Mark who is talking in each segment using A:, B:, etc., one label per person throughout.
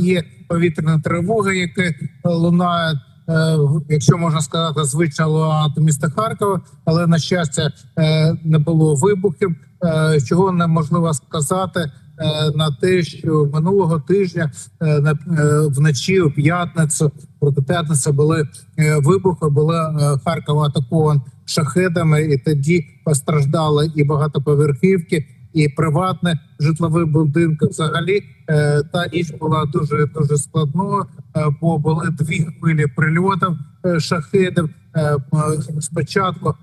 A: є повітряна тривога, яка лунає. е, Якщо можна сказати, лунає до міста Харкова, але на щастя е, не було вибухів. Е, Чого неможливо сказати е, на те, що минулого тижня е, е, вночі у п'ятницю проти п'ятниці були е, вибухи, були е, Харкова атакован шахедами, і тоді постраждали і багатоповерхівки, і приватне житлових будинки. Взагалі е, та ніч була дуже дуже складною, е, бо були дві хвилі прильотів е, шахедів. Спочатку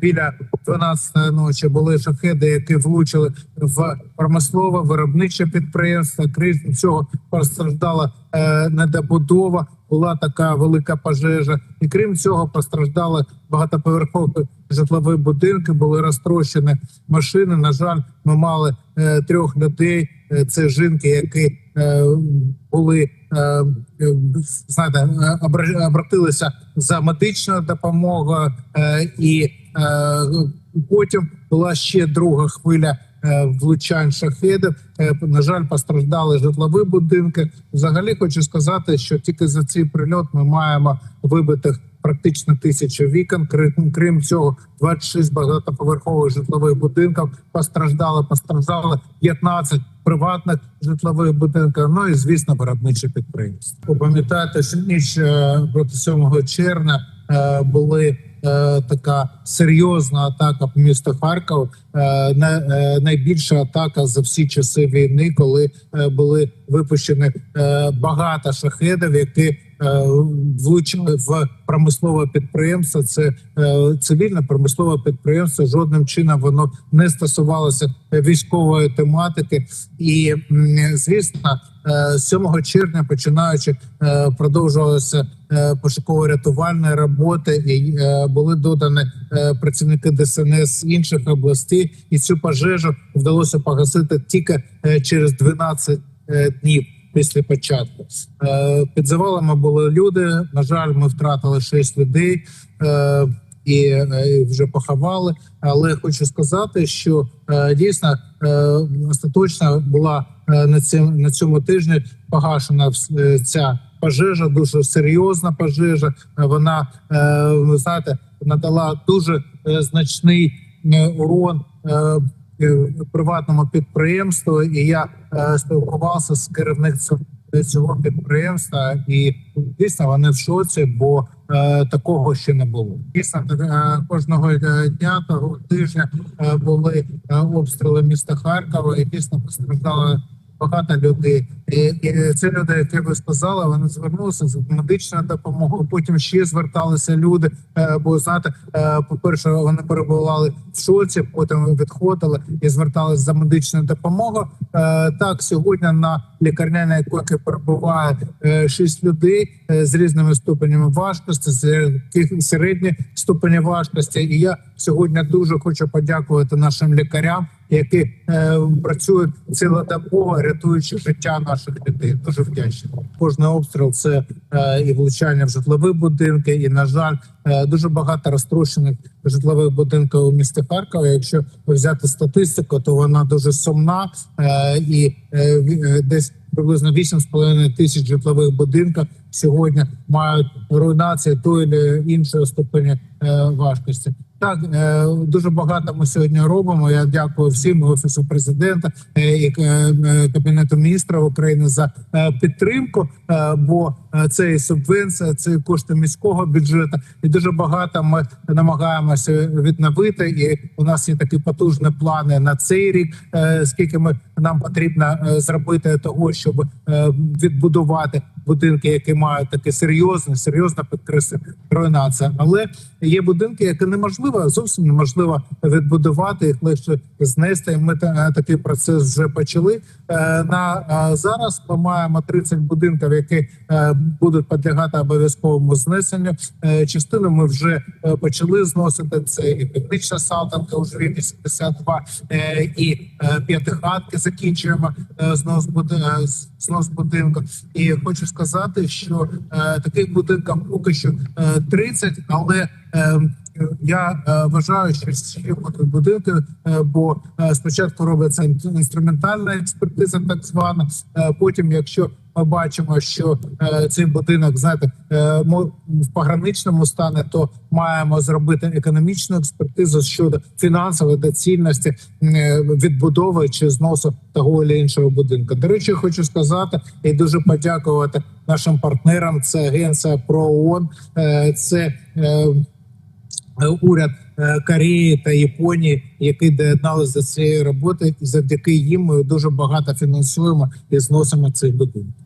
A: біля 12 ночі були шахеди, які влучили в промислове виробниче підприємство. Крім цього постраждала е, недобудова. Була така велика пожежа, і крім цього, постраждали багатоповерхові житлові будинки. Були розтрощені машини. На жаль, ми мали е, трьох людей. Е, Це жінки, які е, були е, е, знаєте, е, обратилися за медичною допомогою, е, і е, потім була ще друга хвиля е, влучань шахедів. Е, На жаль, постраждали житлові будинки. Взагалі хочу сказати, що тільки за цей прильот ми маємо вибитих практично тисячу вікон. Крім цього, 26 багатоповерхових житлових будинків постраждали. Постраждали 15 приватних житлових будинках, Ну і звісно, виробничі підприємства. Ви Пам'ятаєте, що ніч е, проти 7 червня е, були. е, Така серйозна атака по місту Харків, на- найбільша атака за всі часи війни, коли були випущені багато шахедів, які влучили в промислове підприємство. Це е, цивільне промислове підприємство. Жодним чином воно не стосувалося військової тематики, і звісно, е, 7 червня починаючи е, продовжувалися е, пошуково-рятувальні роботи, і е, були додані е, працівники ДСНС інших областей, і цю пожежу вдалося погасити тільки е, через 12 е, днів. Після початку Е, під завалами були люди. На жаль, ми втратили 6 людей е, і е, вже поховали. Але хочу сказати, що дійсно остаточно була на цьому на цьому тижні погашена ця пожежа, дуже серйозна пожежа. Вона ви знаєте надала дуже значний урон. Е, Приватному підприємству, і я е, спілкувався з керівництвом цього підприємства, і дійсно вони в шоці, бо е, такого ще не було. Дійсно, кожного дня того тижня були обстріли міста Харкова, і дійсно постраждали багато людей. І, і це люди, які ви сказали, вони звернулися з медичною допомогою. Потім ще зверталися люди. е, Бо знаєте, е, по перше, вони перебували в шоці, потім відходили і зверталися за медичною допомогою. Е, Так, сьогодні на лікарняній койці перебуває шість людей з різними ступенями важкості, з середні ступені важкості. І я сьогодні дуже хочу подякувати нашим лікарям, які працюють цілодобово, рятуючи життя наших людей. Дуже вдячний. Кожний обстріл це е, і влучання в житлові будинки, і на жаль, е, дуже багато розтрощених житлових будинків у місті Харкова. Якщо взяти статистику, то вона дуже сумна е, і десь приблизно 8,5 тисяч житлових будинків сьогодні мають руйнацію тої чи іншої ступені важкості. Так е, дуже багато ми сьогодні робимо. Я дякую всім офісу президента е, і е, кабінету міністрів України за підтримку. Бо це і субвенція, це і кошти міського бюджету, і дуже багато ми намагаємося відновити. І у нас є такі потужні плани на цей рік. Скільки ми нам потрібно зробити того, щоб відбудувати будинки, які мають таке серйозне, серйозно підкреслю руйнація. Але є будинки, які неможливо зовсім неможливо відбудувати їх легше знести. Ми та- такий процес вже почали. Е, На е, зараз ми маємо 30 будинків, які е, будуть підлягати обов'язковому знесенню. Е, Частину ми вже е, почали зносити. Це і північна Салтанка у Жві 82, е, і е, п'ятихатки закінчуємо е, е, знос будинку. І хочу сказати, що е, таких будинків поки що е, 30, але е, Я е, вважаю, що всі будуть будинки, е, бо е, спочатку робиться інструментальна експертиза, так звана. Потім, якщо ми бачимо, що цей будинок знаєте в пограничному стані, то маємо зробити економічну експертизу щодо фінансової доцільності відбудови чи зносу того чи іншого будинку. До речі, хочу сказати і дуже подякувати нашим партнерам. Це агенція ПРООН, е, це уряд е, Кореї та Японії, які доєдналися до цієї роботи, і завдяки їм ми дуже багато фінансуємо і зносимо цих будинків.